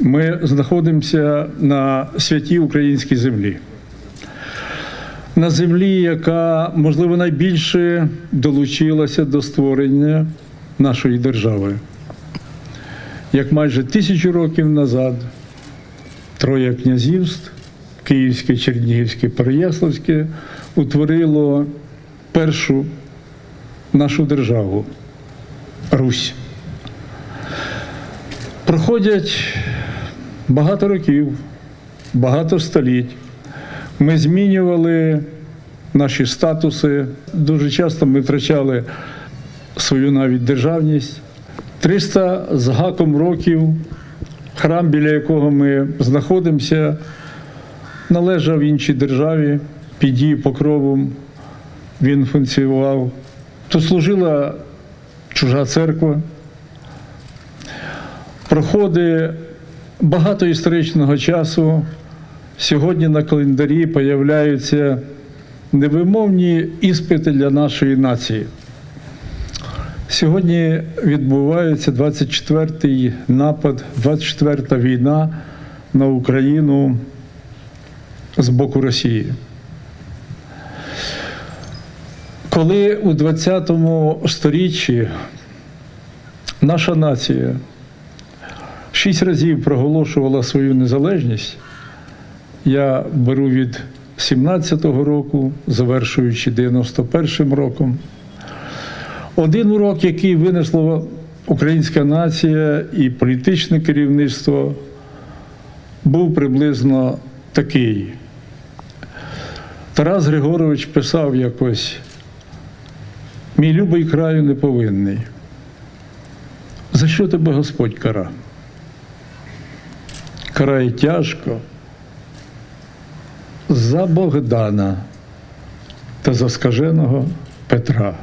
Ми знаходимося на святій українській землі. На землі, яка, можливо, найбільше долучилася до створення нашої держави. Як майже тисячу років назад троє князівств Київське, Чернігівське, Переяславське утворило першу нашу державу Русь. Проходять багато років, багато століть. Ми змінювали наші статуси. Дуже часто ми втрачали свою навіть державність. 300 з гаком років храм, біля якого ми знаходимося, належав іншій державі, під її покровом він функціонував. Тут служила чужа церква. Проходить багато історичного часу. Сьогодні на календарі появляються невимовні іспити для нашої нації. Сьогодні відбувається 24-й напад, 24-та війна на Україну з боку Росії. Коли у 20 сторіччі наша нація шість разів проголошувала свою незалежність, я беру від 17-го року, завершуючи 91-м роком. Один урок, який винесла українська нація і політичне керівництво, був приблизно такий. Тарас Григорович писав якось: мій любий краю неповинний. За що тебе Господь кара? Карає тяжко за Богдана та за скаженого Петра.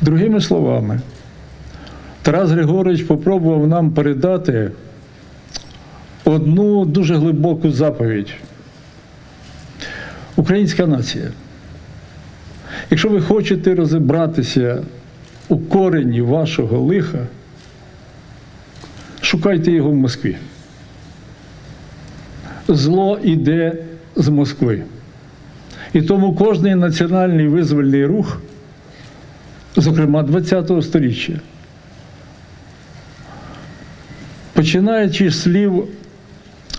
Другими словами, Тарас Григорович попробував нам передати одну дуже глибоку заповідь. Українська нація. Якщо ви хочете розібратися у корені вашого лиха, шукайте його в Москві. Зло іде з Москви. І тому кожний національний визвольний рух зокрема 20-го сторіччя. Починаючи з слів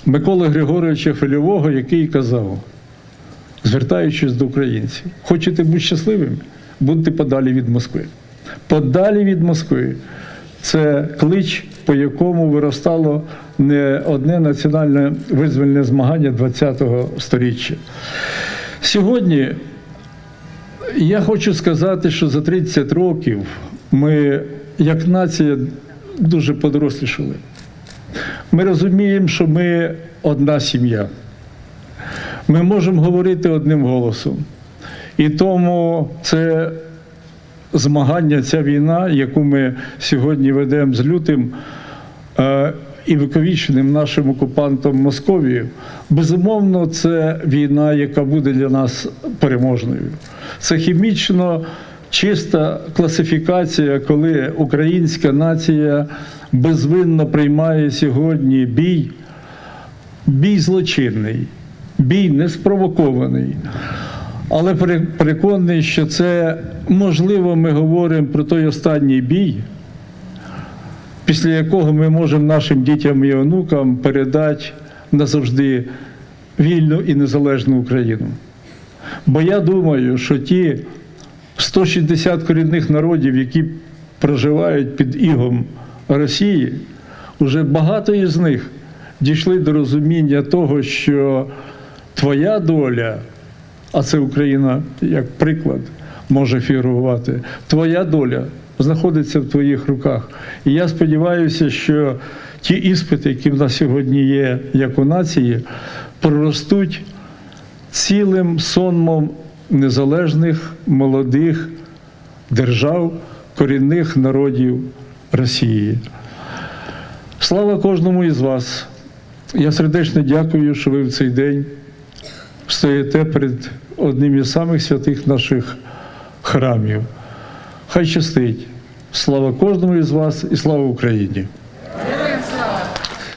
Миколи Григоровича Фельового, який казав, звертаючись до українців, хочете бути щасливими, будьте подалі від Москви. Подалі від Москви це клич, по якому виростало не одне національне визвольне змагання 20-го сторіччя. Сьогодні я хочу сказати, що за 30 років ми, як нація, дуже подорослішали. Ми розуміємо, що ми одна сім'я. Ми можемо говорити одним голосом. І тому це змагання, ця війна, яку ми сьогодні ведемо з лютим е, і виковіченим нашим окупантом Московією, безумовно, це війна, яка буде для нас переможною. Це хімічно чиста класифікація, коли українська нація безвинно приймає сьогодні бій, бій злочинний, бій неспровокований. Але переконаний, що це можливо, ми говоримо про той останній бій, після якого ми можемо нашим дітям і онукам передати назавжди вільну і незалежну Україну. Бо я думаю, що ті 160 корінних народів, які проживають під ігом Росії, вже багато із них дійшли до розуміння того, що твоя доля, а це Україна як приклад може фігурувати, твоя доля знаходиться в твоїх руках. І я сподіваюся, що ті іспити, які в нас сьогодні є, як у нації, проростуть цілим сонмом незалежних молодих держав, корінних народів Росії. Слава кожному із вас. Я сердечно дякую, що ви в цей день стоїте перед одним із самих святих наших храмів. Хай щастить. Слава кожному із вас і слава Україні!